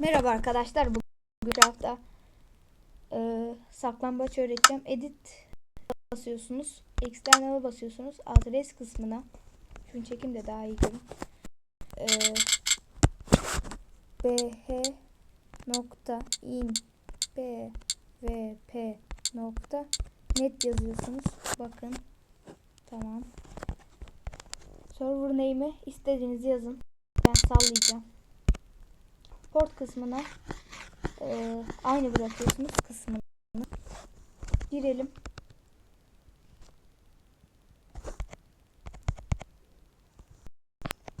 Merhaba arkadaşlar. Bugün hafta e, saklambaç öğreteceğim. Edit basıyorsunuz. External'a basıyorsunuz. Adres kısmına. Şunu çekeyim de daha iyi görün. E, bh nokta in nokta net yazıyorsunuz. Bakın. Tamam. Server name'i istediğinizi yazın. Ben sallayacağım port kısmına e, aynı bırakıyorsunuz kısmını. Girelim.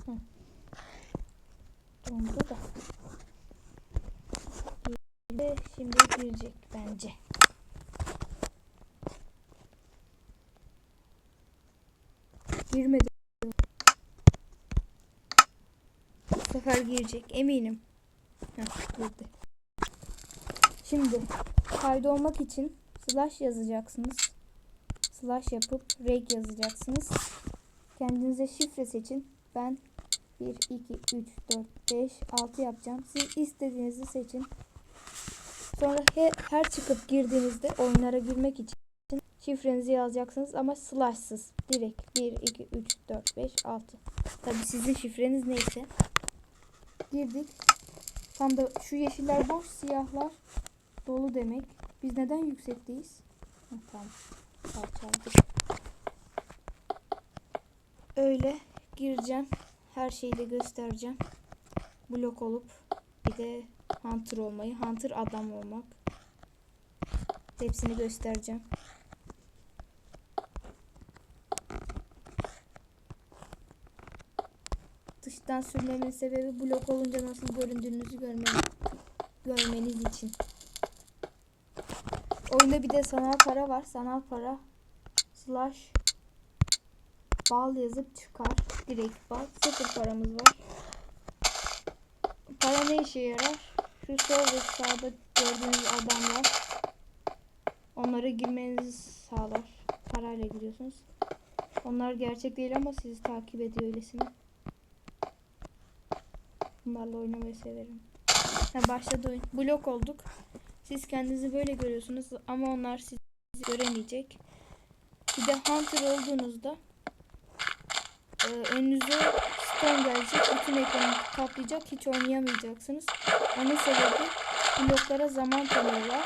Hı. Dondu da. Şimdi girecek bence. Girmedi. Bu sefer girecek eminim. Şimdi kaydolmak için slash yazacaksınız. Slash yapıp reg yazacaksınız. Kendinize şifre seçin. Ben 1, 2, 3, 4, 5, 6 yapacağım. Siz istediğinizi seçin. Sonra he, her çıkıp girdiğinizde oyunlara girmek için şifrenizi yazacaksınız ama slashsız. Direkt 1, 2, 3, 4, 5, 6. Tabi sizin şifreniz neyse. Girdik. Tam da şu yeşiller boş, siyahlar dolu demek. Biz neden yüksekteyiz? Heh, tamam. Parçaladık. Öyle gireceğim. Her şeyi de göstereceğim. Blok olup bir de hunter olmayı, hunter adam olmak. Hepsini göstereceğim. Dıştan sürmemin sebebi blok olunca nasıl göründüğünüzü görmeniz, görmeniz için. Oyunda bir de sanal para var. Sanal para slash bal yazıp çıkar. Direkt bal. Sıfır paramız var. Para ne işe yarar? Şu sol ve sağda gördüğünüz adamlar onlara girmenizi sağlar. Parayla giriyorsunuz. Onlar gerçek değil ama sizi takip ediyor öylesine. Bunlarla oynamayı severim. Ha, başladı oyun. Blok olduk. Siz kendinizi böyle görüyorsunuz ama onlar sizi göremeyecek. Bir de Hunter olduğunuzda e, önünüze stone gelecek. Bütün ekranı kaplayacak. Hiç oynayamayacaksınız. Onun sebebi bloklara zaman tanıyorlar.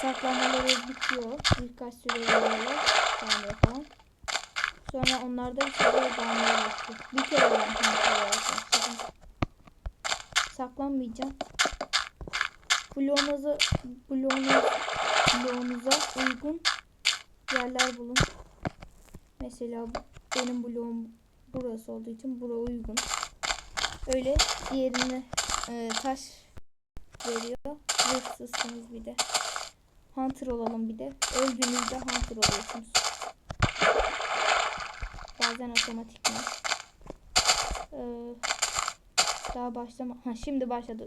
Saklamaları bitiyor. Birkaç süre veriyorlar. Falan. Sonra onlar da size dalmaya başlıyor. Bir kere ben Hunter başladım. Saklanmayacağım. Bloğunuza, bloğunuz, bloğunuza uygun yerler bulun. Mesela benim bloğum burası olduğu için bura uygun. Öyle diğerine e, taş veriyor. Zırhsızsınız bir de. Hunter olalım bir de. Öldüğünüzde Hunter oluyorsunuz. Bazen otomatik mi? Ee, daha başlama. Ha şimdi başladı.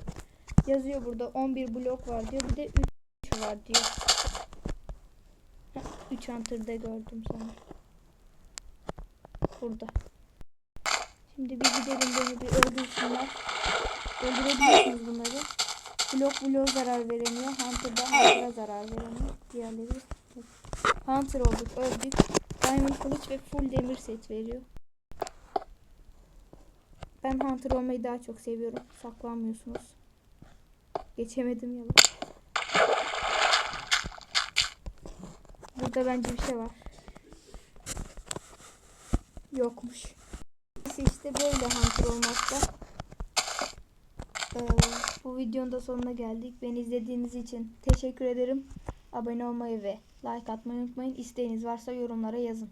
Yazıyor burada 11 blok var diyor. Bir de 3 var diyor. 3 hunter'da gördüm sana. Burada. Şimdi bir gidelim beni bir öldürsünler. Öldürebilirsiniz bunları. Blok bloğa zarar veremiyor. Hunter da Hunter'a zarar veremiyor. Diğerleri Hunter olduk öldük. Diamond kılıç ve full demir set veriyor. Ben Hunter olmayı daha çok seviyorum. Saklanmıyorsunuz. Geçemedim yalan. Burada bence bir şey var. Yokmuş. İşte böyle hunter olmakta. Ee, bu videonun da sonuna geldik. Beni izlediğiniz için teşekkür ederim. Abone olmayı ve like atmayı unutmayın. İsteğiniz varsa yorumlara yazın.